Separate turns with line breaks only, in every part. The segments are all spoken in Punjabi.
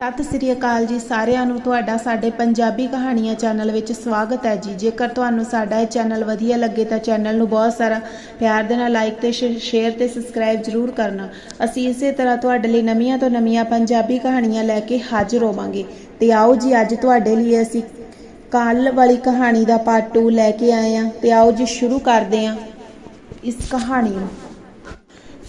ਸਤਿ ਸ੍ਰੀ ਅਕਾਲ ਜੀ ਸਾਰਿਆਂ ਨੂੰ। ਤੁਹਾਡਾ ਸਾਡੇ ਪੰਜਾਬੀ ਕਹਾਣੀਆਂ ਚੈਨਲ ਵਿੱਚ ਸਵਾਗਤ ਹੈ ਜੀ। ਜੇਕਰ ਤੁਹਾਨੂੰ ਸਾਡਾ ਇਹ ਚੈਨਲ ਵਧੀਆ ਲੱਗੇ ਤਾਂ ਚੈਨਲ ਨੂੰ ਬਹੁਤ ਸਾਰਾ ਪਿਆਰ ਦੇ ਨਾਲ ਲਾਈਕ ਤੇ ਸ਼ੇਅਰ ਤੇ ਸਬਸਕ੍ਰਾਈਬ ਜ਼ਰੂਰ ਕਰਨਾ। ਅਸੀਂ ਇਸੇ ਤਰ੍ਹਾਂ ਤੁਹਾਡੇ ਲਈ ਨਵੀਆਂ ਤੋਂ ਨਵੀਆਂ ਪੰਜਾਬੀ ਕਹਾਣੀਆਂ ਲੈ ਕੇ ਹਾਜ਼ਰ ਹੋਵਾਂਗੇ। ਤੇ ਆਓ ਜੀ, ਅੱਜ ਤੁਹਾਡੇ ਲਈ ਅਸੀਂ ਕੱਲ ਵਾਲੀ ਕਹਾਣੀ ਦਾ ਪਾਰਟ 2 ਲੈ ਕੇ ਆਏ ਹਾਂ। ਤੇ ਆਓ ਜੀ, ਸ਼ੁਰੂ ਕਰਦੇ ਹਾਂ ਇਸ ਕਹਾਣੀ ਨੂੰ।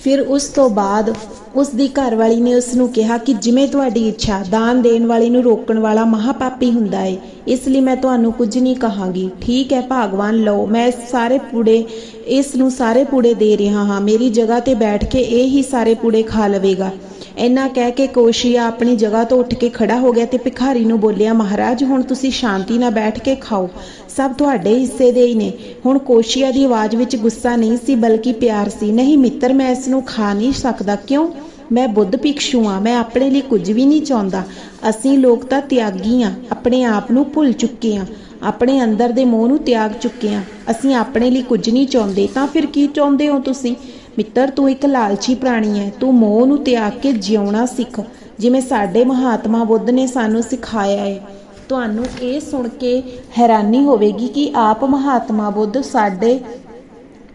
ਫਿਰ ਉਸ ਤੋਂ ਬਾਅਦ ਉਸ ਦੀ ਘਰਵਾਲੀ ਨੇ ਉਸ ਨੂੰ ਕਿਹਾ ਕਿ ਜਿਵੇਂ ਤੁਹਾਡੀ ਇੱਛਾ, ਦਾਨ ਦੇਣ ਵਾਲੇ ਨੂੰ ਰੋਕਣ ਵਾਲਾ ਮਹਾਪਾਪੀ ਹੁੰਦਾ ਏ, ਇਸ ਲਈ ਮੈਂ ਤੁਹਾਨੂੰ ਕੁਝ ਨਹੀਂ ਕਹਾਂਗੀ। ਠੀਕ ਹੈ, ਭਗਵਾਨ, ਲਓ, ਮੈਂ ਸਾਰੇ ਪੂੜੇ, ਇਸ ਨੂੰ ਸਾਰੇ ਪੂੜੇ ਦੇ ਰਿਹਾ ਹਾਂ। ਮੇਰੀ ਜਗ੍ਹਾ ਤੇ ਬੈਠ ਕੇ ਇਹ ਹੀ ਸਾਰੇ ਪੂੜੇ ਖਾ ਲਵੇਗਾ। ਇੰਨਾ ਕਹਿ ਕੇ ਕੋਸ਼ੀਆ ਆਪਣੀ ਜਗ੍ਹਾ ਤੋਂ ਉੱਠ ਕੇ ਖੜਾ ਹੋ ਗਿਆ ਤੇ ਭਿਖਾਰੀ ਨੂੰ ਬੋਲਿਆ, ਮਹਾਰਾਜ, ਹੁਣ ਤੁਸੀਂ ਸ਼ਾਂਤੀ ਨਾਲ ਬੈਠ ਕੇ ਖਾਓ। ਸਭ ਤੁਹਾਡੇ ਹਿੱਸੇ ਦੇ ਹੀ ਨੇ। ਹੁਣ ਕੋਸ਼ੀਆ ਦੀ ਆਵਾਜ਼ ਵਿੱਚ ਗੁੱਸਾ ਨਹੀਂ ਸੀ, ਬਲਕਿ ਪਿਆਰ ਸੀ। ਨਹੀਂ ਮਿੱਤਰ, ਮੈਂ ਇਸ ਨੂੰ ਖਾ ਨਹੀਂ ਸਕਦਾ। ਕਿਉਂ? ਮੈਂ ਬੁੱਧ ਭਿਕਸ਼ੂ ਆ ਮੈਂ ਆਪਣੇ ਲਈ ਕੁਝ ਵੀ ਨਹੀਂ ਚਾਹੁੰਦਾ। ਅਸੀਂ ਲੋਕ ਤਾਂ ਤਿਆਗੀ ਆ। ਆਪਣੇ ਆਪ ਨੂੰ ਭੁੱਲ ਚੁੱਕੇ ਆ। ਆਪਣੇ ਅੰਦਰ ਦੇ ਮੋਹ ਨੂੰ ਤਿਆਗ ਚੁੱਕੇ ਆ। ਅਸੀਂ ਆਪਣੇ ਲਈ ਕੁਝ ਨਹੀਂ ਚਾਹੁੰਦੇ। ਤਾਂ ਫਿਰ ਕੀ ਚਾਹੁੰਦੇ ਹੋ ਤੁਸੀਂ? ਮਿੱਤਰ, ਤੂੰ ਇੱਕ ਲਾਲਚੀ ਪ੍ਰਾਣੀ ਹੈ ਤੂੰ ਮੋਹ ਨੂੰ ਤਿਆਗ ਕੇ ਜਿਉਣਾ ਸਿੱਖ, ਜਿਵੇਂ ਸਾਡੇ ਮਹਾਤਮਾ ਬੁੱਧ ਨੇ ਸਾਨੂੰ ਸਿਖਾਇਆ ਹੈ ਤੁਹਾਨੂੰ ਇਹ ਸੁਣ ਕੇ ਹੈਰਾਨੀ ਹੋਵੇਗੀ ਕਿ ਆਪ ਮਹਾਤਮਾ ਬੁੱਧ ਸਾਡੇ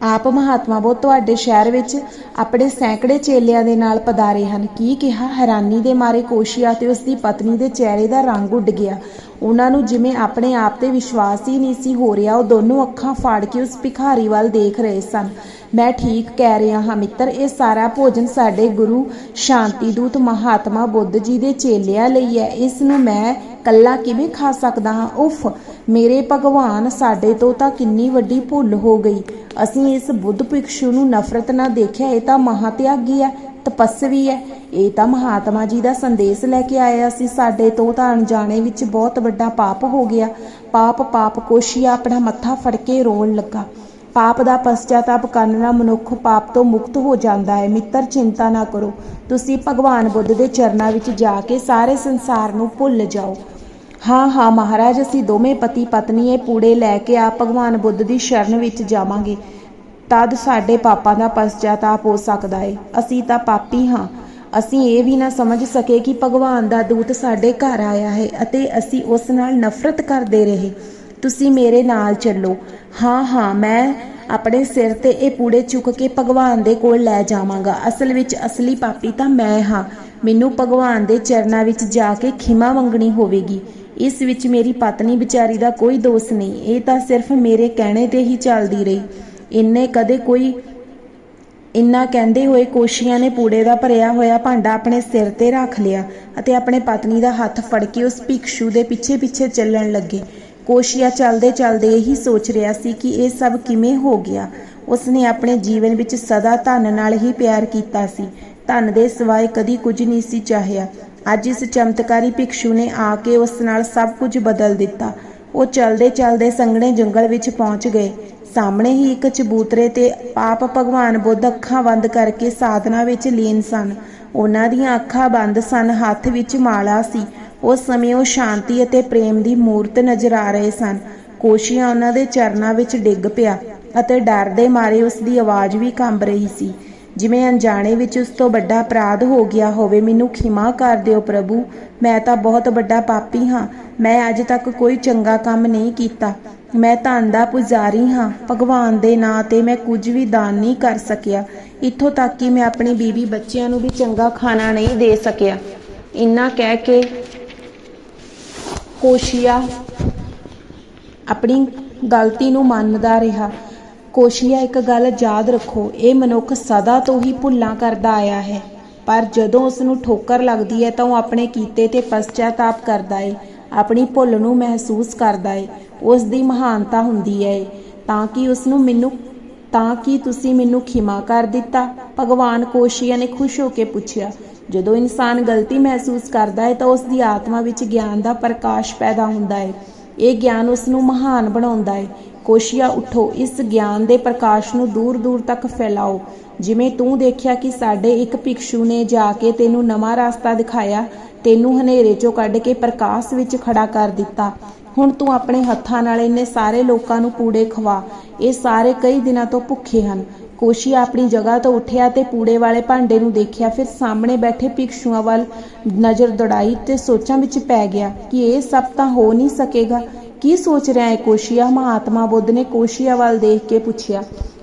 ਆਪ ਮਹਾਤਮਾ ਬੁੱਧ ਤੁਹਾਡੇ ਸ਼ਹਿਰ ਵਿੱਚ ਆਪਣੇ ਸੈਂਕੜੇ ਚੇਲਿਆਂ ਦੇ ਨਾਲ ਪਧਾਰੇ ਹਨ। ਕੀ ਕਿਹਾ? ਹੈਰਾਨੀ ਦੇ ਮਾਰੇ ਕੋਸ਼ੀਆ ਤੇ ਉਸ ਦੀ ਪਤਨੀ ਦੇ ਚਿਹਰੇ ਦਾ ਰੰਗ ਉੱਡ ਗਿਆ। ਉਹਨਾਂ ਨੂੰ ਜਿਵੇਂ ਆਪਣੇ ਆਪ ਤੇ ਵਿਸ਼ਵਾਸ ਹੀ ਨਹੀਂ ਸੀ ਹੋ ਰਿਹਾ, ਉਹ ਦੋਨੋਂ ਅੱਖਾਂ ਫਾੜ ਕੇ ਉਸ ਭਿਖਾਰੀ ਵੱਲ ਦੇਖ ਰਹੇ ਸਨ। ਮੈਂ ਠੀਕ ਕਹਿ ਰਿਹਾ ਹਾਂ ਮਿੱਤਰ, ਇਹ ਸਾਰਾ ਭੋਜਨ ਸਾਡੇ ਗੁਰੂ ਸ਼ਾਂਤੀ ਦੂਤ ਮਹਾਤਮਾ ਬੁੱਧ ਜੀ ਦੇ ਚੇਲਿਆਂ ਲਈ ਹੈ। ਇਸ ਨੂੰ ਮੈਂ ਕੱਲਾ ਕਿਵੇਂ ਖਾ ਸਕਦਾ ਹਾਂ? ਉਫ! ਮੇਰੇ ਭਗਵਾਨ, ਸਾਡੇ ਤੋਂ ਤਾਂ ਕਿੰਨੀ ਵੱਡੀ ਭੁੱਲ ਹੋ ਗਈ। ਅਸੀਂ ਇਸ ਬੁੱਧ ਭਿਕਸ਼ੂ ਨੂੰ ਨਫ਼ਰਤ ਨਾਲ ਦੇਖਿਆ, ਇਹ ਤਾਂ ਮਹਾਤਿਆਗੀ ਹੈ, ਤਪੱਸਵੀ ਹੈ। ਇਹ ਤਾਂ ਮਹਾਤਮਾ ਜੀ ਦਾ ਸੰਦੇਸ਼ ਲੈ ਕੇ ਆਇਆ ਸੀ, ਸਾਡੇ ਤੋਂ ਤਾਂ ਅਣਜਾਣੇ ਵਿੱਚ ਬਹੁਤ ਵੱਡਾ ਪਾਪ ਹੋ ਗਿਆ। ਪਾਪ ਪਾਪ ਕੋਸ਼ੀਆ ਆਪਣਾ ਮੱਥਾ ਫੜ ਕੇ ਰੋਣ ਲੱਗਾ। ਪਾਪ ਦਾ ਪਛਤਾਤਾਪ ਕਰਨ ਨਾਲ ਮਨੁੱਖ ਪਾਪ ਤੋਂ ਮੁਕਤ ਹੋ ਜਾਂਦਾ ਹੈ। ਮਿੱਤਰ, ਚਿੰਤਾ ਨਾ ਕਰੋ। ਤੁਸੀਂ ਭਗਵਾਨ ਬੁੱਧ ਦੇ ਚਰਨਾਂ ਵਿੱਚ ਜਾ ਕੇ ਸਾਰੇ ਸੰਸਾਰ ਨੂੰ ਭੁੱਲ ਜਾਓ। ਹਾਂ ਹਾਂ, ਮਹਾਰਾਜ, ਅਸੀਂ ਦੋਵੇਂ ਪਤੀ ਪਤਨੀ ਇਹ ਪੂੜੇ ਲੈ ਕੇ ਆ ਭਗਵਾਨ ਬੁੱਧ ਦੀ ਸ਼ਰਨ ਵਿੱਚ ਜਾਵਾਂਗੇ। ਤਦ ਸਾਡੇ ਪਾਪਾਂ ਦਾ ਪਛਤਾਤਾਪ ਹੋ ਸਕਦਾ ਹੈ ਅਸੀਂ ਤਾਂ ਪਾਪੀ ਹਾਂ। ਅਸੀਂ ਇਹ ਵੀ ਨਾ ਸਮਝ ਸਕੇ ਕਿ ਭਗਵਾਨ ਦਾ ਦੂਤ ਸਾਡੇ ਘਰ ਆਇਆ ਹੈ ਅਤੇ ਅਸੀਂ ਉਸ ਨਾਲ ਨਫ਼ਰਤ ਕਰਦੇ ਰਹੇ। ਤੁਸੀਂ ਮੇਰੇ ਨਾਲ ਚੱਲੋ। ਹਾਂ ਹਾਂ, ਮੈਂ ਆਪਣੇ ਸਿਰ ਤੇ ਇਹ ਪੂੜੇ ਚੁੱਕ ਕੇ ਭਗਵਾਨ ਦੇ ਕੋਲ ਲੈ ਜਾਵਾਂਗਾ। ਅਸਲ ਵਿੱਚ ਅਸਲੀ ਪਾਪੀ ਤਾਂ ਮੈਂ ਹਾਂ। ਮੈਨੂੰ ਭਗਵਾਨ ਦੇ ਚਰਨਾਂ ਵਿੱਚ ਜਾ ਕੇ ਖਿਮਾ ਮੰਗਣੀ ਹੋਵੇਗੀ। ਇਸ ਵਿੱਚ ਮੇਰੀ ਪਤਨੀ ਵਿਚਾਰੀ ਦਾ ਕੋਈ ਦੋਸ਼ ਨਹੀਂ। ਇਹ ਤਾਂ ਸਿਰਫ ਮੇਰੇ ਕਹਿਣੇ ਤੇ ਹੀ ਚੱਲਦੀ ਰਹੀ। ਇੰਨੇ ਕਦੇ ਕੋਈ ਇੰਨਾ ਕਹਿੰਦੇ ਹੋਏ ਕੋਸ਼ੀਆਂ ਨੇ ਪੂੜੇ ਦਾ ਭਰਿਆ ਹੋਇਆ ਭਾਂਡਾ ਆਪਣੇ ਸਿਰ ਤੇ ਰੱਖ ਲਿਆ ਅਤੇ ਆਪਣੇ ਪਤਨੀ ਦਾ ਹੱਥ ਫੜ ਕੇ ਉਸ ਭਿਕਸ਼ੂ ਦੇ ਪਿੱਛੇ ਪਿੱਛੇ ਚੱਲਣ ਲੱਗੇ। ਕੋਸ਼ੀਆ ਚੱਲਦੇ ਚੱਲਦੇ ਇਹੀ ਸੋਚ ਰਿਹਾ ਸੀ ਕਿ ਇਹ ਸਭ ਕਿਵੇਂ ਹੋ ਗਿਆ। ਉਸਨੇ ਆਪਣੇ ਜੀਵਨ ਵਿੱਚ ਸਦਾ ਧਨ ਨਾਲ ਹੀ ਪਿਆਰ ਕੀਤਾ ਸੀ। ਧਨ ਦੇ ਸਿਵਾਏ ਕਦੀ ਕੁਝ ਨਹੀਂ ਸੀ ਚਾਹਿਆ। ਅੱਜ ਇਸ ਚਮਤਕਾਰੀ ਭਿਕਸ਼ੂ ਨੇ ਆ ਕੇ ਉਸ ਨਾਲ ਸਭ ਕੁਝ ਬਦਲ ਦਿੱਤਾ। ਉਹ ਚਲਦੇ ਚਲਦੇ ਸੰਘਣੇ ਜੰਗਲ ਵਿੱਚ ਪਹੁੰਚ ਗਏ। ਸਾਹਮਣੇ ਹੀ ਇੱਕ ਚਬੂਤਰੇ ਤੇ ਆਪ ਭਗਵਾਨ ਬੁੱਧ ਅੱਖਾਂ ਬੰਦ ਕਰਕੇ ਸਾਧਨਾ ਵਿੱਚ ਲੀਨ ਸਨ। ਉਹਨਾਂ ਦੀਆਂ ਅੱਖਾਂ ਬੰਦ ਸਨ, ਹੱਥ ਵਿੱਚ ਮਾਲਾ ਸੀ। ਉਸ ਸਮੇਂ ਉਹ ਸ਼ਾਂਤੀ ਅਤੇ ਪ੍ਰੇਮ ਦੀ ਮੂਰਤ ਨਜ਼ਰ ਆ ਰਹੇ ਸਨ। ਕੋਸ਼ੀਆਂ ਉਹਨਾਂ ਦੇ ਚਰਨਾਂ ਵਿੱਚ ਡਿੱਗ ਪਿਆ ਅਤੇ ਡਰ ਦੇ ਮਾਰੇ ਉਸ ਦੀ ਆਵਾਜ਼ ਵੀ ਕੰਬ ਰਹੀ ਸੀ। ਜਿਵੇਂ ਅਣਜਾਣੇ ਵਿੱਚ ਉਸ ਤੋਂ ਵੱਡਾ ਅਪਰਾਧ ਹੋ ਗਿਆ ਹੋਵੇ, ਮੈਨੂੰ ਖਿਮਾ ਕਰ ਦਿਓ ਪ੍ਰਭੂ। ਮੈਂ ਤਾਂ ਬਹੁਤ ਵੱਡਾ ਪਾਪੀ ਹਾਂ। ਮੈਂ ਅੱਜ ਤੱਕ ਕੋਈ ਚੰਗਾ ਕੰਮ ਨਹੀਂ ਕੀਤਾ। ਮੈਂ ਧਨ ਦਾ ਪੁਜਾਰੀ ਹਾਂ। ਭਗਵਾਨ ਦੇ ਨਾਂ ਤੇ ਮੈਂ ਕੁਝ ਵੀ ਦਾਨ ਨਹੀਂ ਕਰ ਸਕਿਆ। ਇੱਥੋਂ ਤੱਕ ਕਿ ਮੈਂ ਆਪਣੀ ਬੀਬੀ ਬੱਚਿਆਂ ਨੂੰ ਵੀ ਚੰਗਾ ਖਾਣਾ ਨਹੀਂ ਦੇ ਸਕਿਆ। ਇੰਨਾ ਕਹਿ ਕੇ ਕੋਸ਼ੀਆ ਆਪਣੀ ਗਲਤੀ ਨੂੰ ਮੰਨਦਾ ਰਿਹਾ। ਕੋਸ਼ੀਆ, ਇੱਕ ਗੱਲ ਯਾਦ ਰੱਖੋ, ਇਹ ਮਨੁੱਖ ਸਦਾ ਤੋਂ ਹੀ ਭੁੱਲਾਂ ਕਰਦਾ ਆਇਆ ਹੈ। ਪਰ ਜਦੋਂ ਉਸ ਨੂੰ ਠੋਕਰ ਲੱਗਦੀ ਹੈ, ਤਾਂ ਉਹ ਆਪਣੇ ਕੀਤੇ ਤੇ ਪਛਤਾਤਾਪ ਕਰਦਾ ਹੈ ਆਪਣੀ ਭੁੱਲ ਨੂੰ ਮਹਿਸੂਸ ਕਰਦਾ ਹੈ ਉਸ ਦੀ ਮਹਾਨਤਾ ਹੁੰਦੀ ਹੈ ਤਾਂ ਕਿ ਉਸ ਨੂੰ ਮੈਨੂੰ, ਤਾਂ ਕਿ ਤੁਸੀਂ ਮੈਨੂੰ ਖਿਮਾ ਕਰ ਦਿੱਤਾ। ਭਗਵਾਨ ਕੋਸ਼ੀਆ ਨੇ ਖੁਸ਼ ਹੋ ਕੇ ਪੁੱਛਿਆ, ਜਦੋਂ ਇਨਸਾਨ ਗਲਤੀ ਮਹਿਸੂਸ ਕਰਦਾ ਹੈ ਤਾਂ ਉਸ ਦੀ ਆਤਮਾ ਵਿੱਚ ਗਿਆਨ ਦਾ ਪ੍ਰਕਾਸ਼ ਪੈਦਾ ਹੁੰਦਾ ਹੈ ਇਹ ਗਿਆਨ ਉਸ ਨੂੰ ਮਹਾਨ ਬਣਾਉਂਦਾ ਹੈ ਕੋਸ਼ੀਆ ਉਠੋ, ਇਸ ਗਿਆਨ ਦੇ ਪ੍ਰਕਾਸ਼ ਨੂੰ ਦੂਰ ਦੂਰ ਤੱਕ ਫੈਲਾਓ। ਜਿਵੇਂ ਤੂੰ ਦੇਖਿਆ ਕਿ ਸਾਡੇ ਇੱਕ ਭਿਕਸ਼ੂ ਨੇ ਜਾ ਕੇ ਤੈਨੂੰ ਨਵਾਂ ਰਸਤਾ ਦਿਖਾਇਆ, ਤੈਨੂੰ ਹਨੇਰੇ ਚੋਂ ਕੱਢ ਕੇ ਪ੍ਰਕਾਸ਼ ਵਿੱਚ ਖੜਾ ਕਰ ਦਿੱਤਾ। ਹੁਣ ਤੂੰ ਆਪਣੇ ਹੱਥਾਂ ਨਾਲ ਇਹਨੇ ਸਾਰੇ ਲੋਕਾਂ ਨੂੰ ਪੂੜੇ ਖਵਾ। ਇਹ ਸਾਰੇ ਕਈ ਦਿਨਾਂ ਤੋਂ ਭੁੱਖੇ ਹਨ। ਕੋਸ਼ੀ ਆਪਣੀ ਜਗ੍ਹਾ ਤੋਂ ਉੱਠਿਆ ਤੇ ਪੂੜੇ ਵਾਲੇ ਭਾਂਡੇ ਨੂੰ ਦੇਖਿਆ, ਫਿਰ ਸਾਹਮਣੇ ਬੈਠੇ ਭਿਕਸ਼ੂਆਂ ਵੱਲ ਨਜ਼ਰ ਦੌੜਾਈ ਤੇ ਸੋਚਾਂ ਵਿੱਚ ਪੈ ਗਿਆ ਕਿ ਇਹ ਸਭ ਤਾਂ ਹੋ ਨਹੀਂ ਸਕੇਗਾ। ਕੀ ਸੋਚ ਰਿਹਾ ਹੈ? ਕੋਸ਼ੀਆ ਮਹਾਤਮਾ ਬੁੱਧ ਨੇ ਕੋਸ਼ੀਆ ਵੱਲ ਦੇਖ ਕੇ ਪੁੱਛਿਆ,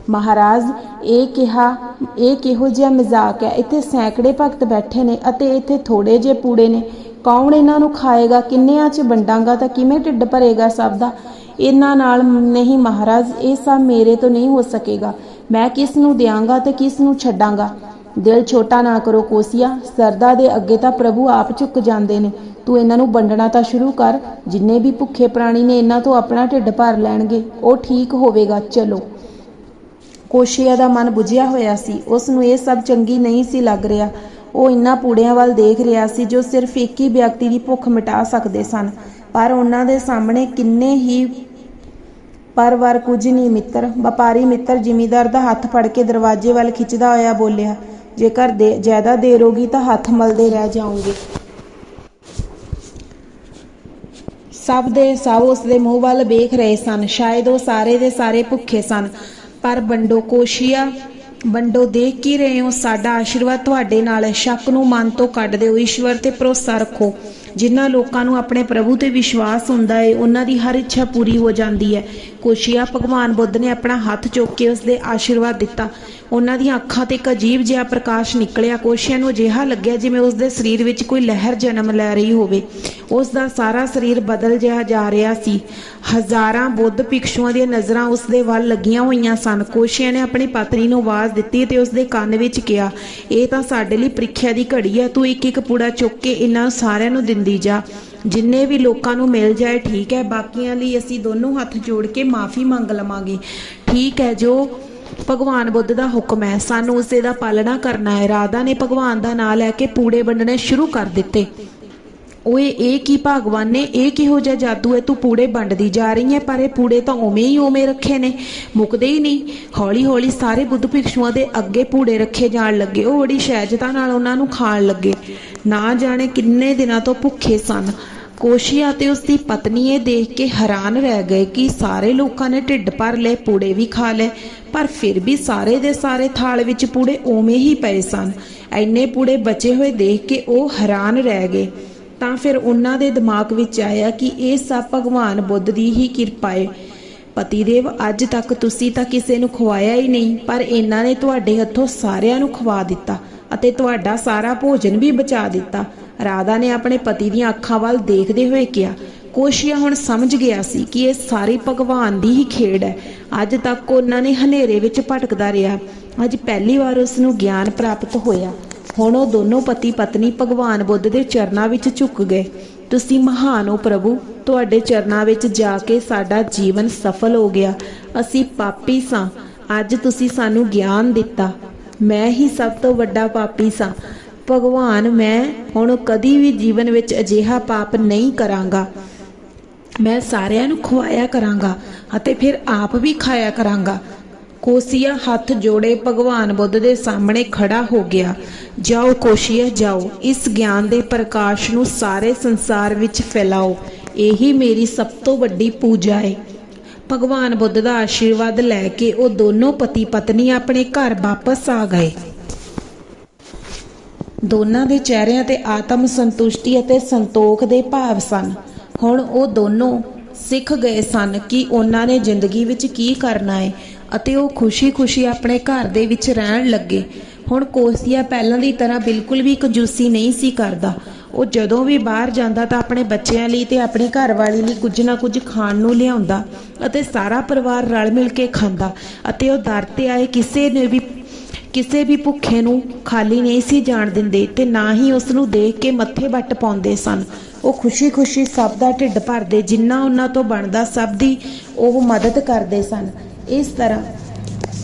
ਮਹਾਰਾਜ, ਇਹ ਕਿਹਾ, ਇਹ ਕਿਹੋ ਜਿਹਾ ਮਜ਼ਾਕ ਹੈ? ਇੱਥੇ ਸੈਂਕੜੇ ਭਗਤ ਬੈਠੇ ਨੇ ਅਤੇ ਇੱਥੇ ਥੋੜੇ ਜਿਹੇ ਪੂੜੇ ਨੇ। ਕੌਣ ਇਹਨਾਂ ਨੂੰ ਖਾਏਗਾ? ਕਿੰਨਿਆਂ 'ਚ ਵੰਡਾਂਗਾ ਤਾਂ ਕਿਵੇਂ ਢਿੱਡ ਭਰੇਗਾ ਸਭ ਦਾ? ਇਹਨਾਂ ਨਾਲ ਨਹੀਂ ਮਹਾਰਾਜ, ਇਹ ਸਭ ਮੇਰੇ ਤੋਂ ਨਹੀਂ ਹੋ ਸਕੇਗਾ। ਮੈਂ ਕਿਸ ਨੂੰ ਦਿਆਂਗਾ ਤੇ ਕਿਸ ਨੂੰ ਛੱਡਾਂਗਾ? ਦਿਲ ਛੋਟਾ ਨਾ ਕਰੋ ਕੋਸੀਆ। ਸਰਦਾ ਦੇ ਅੱਗੇ ਤਾਂ ਪ੍ਰਭੂ ਆਪ ਝੁੱਕ ਜਾਂਦੇ ਨੇ। ਤੂੰ ਇਹਨਾਂ ਨੂੰ ਵੰਡਣਾ ਤਾਂ ਸ਼ੁਰੂ ਕਰ, ਜਿੰਨੇ ਵੀ ਭੁੱਖੇ ਪ੍ਰਾਣੀ ਨੇ ਇਹਨਾਂ ਤੋਂ ਆਪਣਾ ਢਿੱਡ ਭਰ ਲੈਣਗੇ, ਉਹ ਠੀਕ ਹੋਵੇਗਾ, ਚਲੋ। ਕੋਸ਼ੀਆ ਦਾ ਮਨ ਬੁਝਿਆ ਹੋਇਆ ਸੀ, ਉਸ ਨੂੰ ਇਹ ਸਭ ਚੰਗੀ ਨਹੀਂ ਸੀ ਲੱਗ ਰਿਹਾ। ਉਹ ਇਨ੍ਹਾਂ ਪੂੜਿਆਂ ਵੱਲ ਦੇਖ ਰਿਹਾ ਸੀ, ਜੋ ਸਿਰਫ ਇੱਕ ਹੀ ਵਿਅਕਤੀ ਦੀ ਭੁੱਖ ਮਿਟਾ ਸਕਦੇ ਸਨ। ਪਰ ਉਹਨਾਂ ਦੇ ਸਾਹਮਣੇ ਕਿੰਨੇ ਹੀ ਪਰ ਵਾਰ ਕੁਝ ਨਹੀਂ, ਮਿੱਤਰ। ਵਪਾਰੀ ਮਿੱਤਰ ਜ਼ਿਮੀਦਾਰ ਦਾ ਹੱਥ ਫੜ ਕੇ ਦਰਵਾਜ਼ੇ ਵੱਲ ਖਿੱਚਦਾ ਹੋਇਆ ਬੋਲਿਆ, ਜੇਕਰ ਦੇ ਜ਼ਿਆਦਾ ਦੇਰ ਹੋਗੀ ਤਾਂ ਹੱਥ ਮਲਦੇ ਰਹਿ ਜਾਓਗੇ। ਸਭ ਦੇ ਸਭ ਉਸ ਦੇ ਮੂੰਹ ਵੱਲ ਵੇਖ ਰਹੇ ਸਨ। ਸ਼ਾਇਦ ਉਹ ਸਾਰੇ ਦੇ ਸਾਰੇ ਭੁੱਖੇ ਸਨ। ਪਰ ਬੰਡੋ ਕੋਸ਼ੀਆ ਬੰਡੋ ਦੇਖ ਕੀ ਰਹੇ ਹੋ? ਸਾਡਾ ਆਸ਼ੀਰਵਾਦ ਤੁਹਾਡੇ ਨਾਲ ਹੈ। ਸ਼ੱਕ ਨੂੰ ਮਨ ਤੋਂ ਕੱਢ ਦਿਓ। ਈਸ਼ਵਰ ਤੇ ਭਰੋਸਾ ਰੱਖੋ। ਜਿਨ੍ਹਾਂ ਲੋਕਾਂ ਨੂੰ ਆਪਣੇ ਪ੍ਰਭੂ ਤੇ ਵਿਸ਼ਵਾਸ ਹੁੰਦਾ ਹੈ ਉਹਨਾਂ ਦੀ ਹਰ ਇੱਛਾ ਪੂਰੀ ਹੋ ਜਾਂਦੀ ਹੈ। ਕੋਸ਼ੀਆ, ਭਗਵਾਨ ਬੁੱਧ ਨੇ ਆਪਣਾ ਹੱਥ ਚੁੱਕ ਕੇ ਉਸ ਦੇ ਆਸ਼ੀਰਵਾਦ ਦਿੱਤਾ। ਉਹਨਾਂ ਦੀਆਂ ਅੱਖਾਂ ਤੇ ਇੱਕ ਅਜੀਬ ਜਿਹਾ ਪ੍ਰਕਾਸ਼ ਨਿਕਲਿਆ, ਕੋਸ਼ੀਆ ਨੂੰ ਅਜਿਹਾ ਲੱਗਿਆ ਜਿਵੇਂ ਉਸ ਦੇ ਸਰੀਰ ਵਿੱਚ ਕੋਈ ਲਹਿਰ ਜਨਮ ਲੈ ਰਹੀ ਹੋਵੇ। ਉਸ ਦਾ ਸਾਰਾ ਸਰੀਰ ਬਦਲ ਜਿਹਾ ਜਾ ਰਿਹਾ ਸੀ। ਹਜ਼ਾਰਾਂ ਬੁੱਧ ਭਿਕਸ਼ੂਆਂ ਦੀਆਂ ਨਜ਼ਰਾਂ ਉਸ ਦੇ ਵੱਲ ਲੱਗੀਆਂ ਹੋਈਆਂ ਸਨ। ਕੋਸ਼ੀਆ ਨੇ ਆਪਣੀ ਪਤਨੀ ਨੂੰ ਆਵਾਜ਼ ਦਿੱਤੀ ਤੇ ਉਸ ਦੇ ਕੰਨ ਵਿੱਚ ਕਿਹਾ, ਇਹ ਤਾਂ ਸਾਡੇ ਲਈ ਪ੍ਰੀਖਿਆ ਦੀ ਘੜੀ ਹੈ, ਤੂੰ ਇੱਕ ਇੱਕ ਪੂੜਾ ਚੁੱਕ ਕੇ ਇਹਨਾਂ ਸਾਰਿਆਂ ਨੂੰ ਦਿੰਦੀ ਜਾ। ਜਿੰਨੇ ਵੀ ਲੋਕਾਂ ਨੂੰ ਮਿਲ ਜਾਏ, ਠੀਕ ਹੈ, ਬਾਕੀਆਂ ਲਈ ਅਸੀਂ ਦੋਨੋਂ ਹੱਥ ਜੋੜ ਕੇ ਮਾਫੀ ਮੰਗ ਲਵਾਂਗੇ। ਠੀਕ ਹੈ ਜੋ ਭਗਵਾਨ ਬੁੱਧ ਦਾ ਹੁਕਮ ਹੈ। ਸਾਨੂੰ ਉਸੇ ਦਾ ਪਾਲਣਾ ਕਰਨਾ ਹੈ। ਰਾਧਾ ਨੇ ਭਗਵਾਨ ਦਾ ਨਾਮ ਲੈ ਕੇ ਪੂੜੇ ਵੰਡਣੇ ਸ਼ੁਰੂ ਕਰ ਦਿੱਤੇ। ਓਏ, ਇਹ ਕੀ ਭਗਵਾਨ ਨੇ? ਇਹ ਕਿਹੋ ਜਿਹਾ ਜਾਦੂ ਹੈ? ਤੂੰ ਪੂੜੇ ਵੰਡਦੀ ਜਾ ਰਹੀ ਹੈ, ਪਰ ਇਹ ਪੂੜੇ ਤਾਂ ਉਵੇਂ ਹੀ ਉਵੇਂ ਰੱਖੇ ਨੇ। ਮੁੱਕਦੇ ਹੀ ਨਹੀਂ। ਹੌਲੀ ਹੌਲੀ ਸਾਰੇ ਬੁੱਧ ਭਿਕਸ਼ੂਆਂ ਦੇ ਅੱਗੇ ਪੂੜੇ ਰੱਖੇ ਜਾਣ ਲੱਗੇ। ਉਹ ਬੜੀ ਸਹਿਜਤਾ ਨਾਲ ਉਹਨਾਂ ਨੂੰ ਖਾਣ ਲੱਗੇ। ਨਾ ਜਾਣੇ ਕਿੰਨੇ ਦਿਨਾਂ ਤੋਂ ਭੁੱਖੇ ਸਨ। ਕੋਸ਼ੀਆ ਤੇ ਉਸ ਦੀ ਪਤਨੀ ਇਹ ਦੇਖ ਕੇ ਹੈਰਾਨ ਰਹਿ ਗਏ ਕਿ ਸਾਰੇ ਲੋਕਾਂ ਨੇ ਢਿੱਡ ਭਰ ਲਏ, ਪੂੜੇ ਵੀ ਖਾ ਲਏ, ਪਰ ਫਿਰ ਵੀ ਸਾਰੇ ਦੇ ਸਾਰੇ ਥਾਲ ਵਿੱਚ ਪੂੜੇ ਉਵੇਂ ਹੀ ਪਏ ਸਨ। ਐਨੇ ਪੂੜੇ ਬਚੇ ਹੋਏ ਦੇਖ ਕੇ ਉਹ ਹੈਰਾਨ ਰਹਿ ਗਏ। ਤਾਂ ਫਿਰ ਉਹਨਾਂ ਦੇ ਦਿਮਾਗ ਵਿੱਚ ਆਇਆ ਕਿ ਇਹ ਸਭ ਭਗਵਾਨ ਬੁੱਧ ਦੀ ਹੀ ਕਿਰਪਾ ਹੈ ਪਤੀਦੇਵ, ਅੱਜ ਤੱਕ ਤੁਸੀਂ ਤਾਂ ਕਿਸੇ ਨੂੰ ਖਵਾਇਆ ਹੀ ਨਹੀਂ, ਪਰ ਇਹਨਾਂ ਨੇ ਤੁਹਾਡੇ ਹੱਥੋਂ ਸਾਰਿਆਂ ਨੂੰ ਖਵਾ ਦਿੱਤਾ ਅਤੇ ਤੁਹਾਡਾ ਸਾਰਾ ਭੋਜਨ ਵੀ ਬਚਾ ਦਿੱਤਾ। ਰਾਧਾ ਨੇ ਆਪਣੇ ਪਤੀ ਦੀਆਂ ਅੱਖਾਂ ਵੱਲ ਦੇਖਦੇ ਹੋਏ ਕਿਹਾ, ਕੋਸ਼ੀਆ ਹੁਣ ਸਮਝ ਗਿਆ ਸੀ ਕਿ ਇਹ ਸਾਰੀ ਭਗਵਾਨ ਦੀ ਹੀ ਖੇਡ ਹੈ। ਅੱਜ ਤੱਕ ਉਹਨਾਂ ਨੇ ਹਨੇਰੇ ਵਿੱਚ ਭਟਕਦਾ ਰਿਹਾ। ਅੱਜ ਪਹਿਲੀ ਵਾਰ ਉਸ ਨੂੰ ਗਿਆਨ ਪ੍ਰਾਪਤ ਹੋਇਆ। ਹੁਣ ਉਹ ਦੋਨੋਂ ਪਤੀ ਪਤਨੀ ਭਗਵਾਨ ਬੁੱਧ ਦੇ ਚਰਨਾਂ ਵਿੱਚ ਝੁਕ ਗਏ। ਤੁਸੀਂ ਮਹਾਨ ਹੋ ਪ੍ਰਭੂ। ਤੁਹਾਡੇ ਚਰਨਾਂ ਵਿੱਚ ਜਾ ਕੇ ਸਾਡਾ ਜੀਵਨ ਸਫਲ ਹੋ ਗਿਆ। ਅਸੀਂ ਪਾਪੀ ਸਾਂ। ਅੱਜ ਤੁਸੀਂ ਸਾਨੂੰ ਗਿਆਨ ਦਿੱਤਾ। ਮੈਂ ਹੀ ਸਭ ਤੋਂ ਵੱਡਾ ਪਾਪੀ ਸਾਂ। ਭਗਵਾਨ, ਮੈਂ ਹੁਣ ਕਦੀ ਵੀ ਜੀਵਨ ਵਿੱਚ ਅਜਿਹਾ ਪਾਪ ਨਹੀਂ ਕਰਾਂਗਾ। ਮੈਂ ਸਾਰਿਆਂ ਨੂੰ ਖਵਾਇਆ ਕਰਾਂਗਾ ਅਤੇ ਫਿਰ ਆਪ ਵੀ ਖਾਇਆ ਕਰਾਂਗਾ। ਕੋਸੀਆ ਹੱਥ ਜੋੜੇ ਭਗਵਾਨ ਬੁੱਧ ਦੇ ਸਾਹਮਣੇ ਖੜਾ ਹੋ ਗਿਆ। ਜਾਓ ਕੋਸ਼ੀਆ, ਜਾਓ। ਇਸ ਗਿਆਨ ਦੇ ਪ੍ਰਕਾਸ਼ ਨੂੰ ਸਾਰੇ ਸੰਸਾਰ ਵਿੱਚ ਫੈਲਾਓ। ਇਹੀ ਮੇਰੀ ਸਭ ਤੋਂ ਵੱਡੀ ਪੂਜਾ ਹੈ ਭਗਵਾਨ ਬੁੱਧ ਦਾ ਆਸ਼ੀਰਵਾਦ ਲੈ ਕੇ ਉਹ ਦੋਨੋਂ ਪਤੀ ਪਤਨੀ ਆਪਣੇ ਘਰ ਵਾਪਸ ਆ ਗਏ। ਦੋਨਾਂ ਦੇ ਚਿਹਰਿਆਂ ਤੇ ਆਤਮ ਸੰਤੁਸ਼ਟੀ ਅਤੇ ਸੰਤੋਖ ਦੇ ਭਾਵ ਸਨ। ਹੁਣ ਉਹ ਦੋਨੋਂ ਸਿੱਖ ਗਏ ਸਨ ਕਿ ਉਹਨਾਂ ਨੇ ਜ਼ਿੰਦਗੀ ਵਿੱਚ ਕੀ ਕਰਨਾ ਹੈ ਅਤੇ ਉਹ ਖੁਸ਼ੀ-ਖੁਸ਼ੀ ਆਪਣੇ ਘਰ ਦੇ ਵਿੱਚ ਰਹਿਣ ਲੱਗੇ। ਹੁਣ ਕੋਸੀਆ ਪਹਿਲਾਂ ਦੀ ਤਰ੍ਹਾਂ ਬਿਲਕੁਲ ਵੀ ਕੰਜੂਸੀ ਨਹੀਂ ਸੀ ਕਰਦਾ। ਉਹ ਜਦੋਂ ਵੀ ਬਾਹਰ ਜਾਂਦਾ ਤਾਂ ਆਪਣੇ ਬੱਚਿਆਂ ਲਈ ਤੇ ਆਪਣੇ ਘਰ ਵਾਲੀ ਲਈ ਕੁਝ ਨਾ ਕੁਝ ਖਾਣ ਨੂੰ ਲਿਆਉਂਦਾ ਅਤੇ ਸਾਰਾ ਪਰਿਵਾਰ ਰਲ ਮਿਲ ਕੇ ਖਾਂਦਾ ਅਤੇ ਉਹ ਦਰ ਤੇ ਆਏ ਕਿਸੇ ਨੇ ਵੀ ਕਿਸੇ ਵੀ ਭੁੱਖੇ ਨੂੰ ਖਾਲੀ ਨਹੀਂ ਸੀ ਜਾਣ ਦਿੰਦੇ ਤੇ ਨਾ ਹੀ ਉਸ ਨੂੰ ਦੇਖ ਕੇ ਮੱਥੇ ਵੱਟ ਪਾਉਂਦੇ ਸਨ। ਉਹ ਖੁਸ਼ੀ-ਖੁਸ਼ੀ ਸਭ ਦਾ ਢਿੱਡ ਭਰਦੇ, ਜਿੰਨਾ ਉਹਨਾਂ ਤੋਂ ਬਣਦਾ ਸਭ ਦੀ ਉਹ ਮਦਦ ਕਰਦੇ ਸਨ। ਇਸ ਤਰ੍ਹਾਂ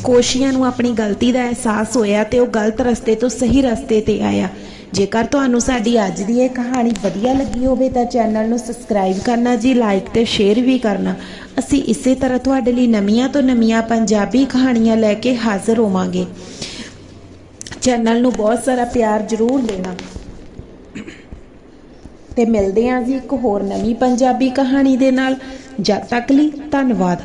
ਕੋਸ਼ੀਆਂ ਨੂੰ ਆਪਣੀ ਗਲਤੀ ਦਾ ਅਹਿਸਾਸ ਹੋਇਆ ਤੇ ਉਹ ਗਲਤ ਰਸਤੇ ਤੋਂ ਸਹੀ ਰਸਤੇ ਤੇ ਆਇਆ। ਜੇਕਰ ਤੁਹਾਨੂੰ ਸਾਡੀ ਅੱਜ ਦੀ ਇਹ ਕਹਾਣੀ ਵਧੀਆ ਲੱਗੀ ਹੋਵੇ ਤਾਂ ਚੈਨਲ ਨੂੰ ਸਬਸਕ੍ਰਾਈਬ ਕਰਨਾ ਜੀ, ਲਾਈਕ ਤੇ ਸ਼ੇਅਰ ਵੀ ਕਰਨਾ। ਅਸੀਂ ਇਸੇ ਤਰ੍ਹਾਂ ਤੁਹਾਡੇ ਲਈ ਨਵੀਆਂ ਤੋਂ ਨਵੀਆਂ ਪੰਜਾਬੀ ਕਹਾਣੀਆਂ ਲੈ ਕੇ ਹਾਜ਼ਰ ਹੋਵਾਂਗੇ। ਚੈਨਲ ਨੂੰ ਬਹੁਤ ਸਾਰਾ ਪਿਆਰ ਜ਼ਰੂਰ ਦੇਣਾ। ਤੇ ਮਿਲਦੇ ਹਾਂ ਜੀ ਇੱਕ ਹੋਰ ਨਵੀਂ ਪੰਜਾਬੀ ਕਹਾਣੀ ਦੇ ਨਾਲ। ਜਦ ਤੱਕ ਲਈ ਧੰਨਵਾਦ।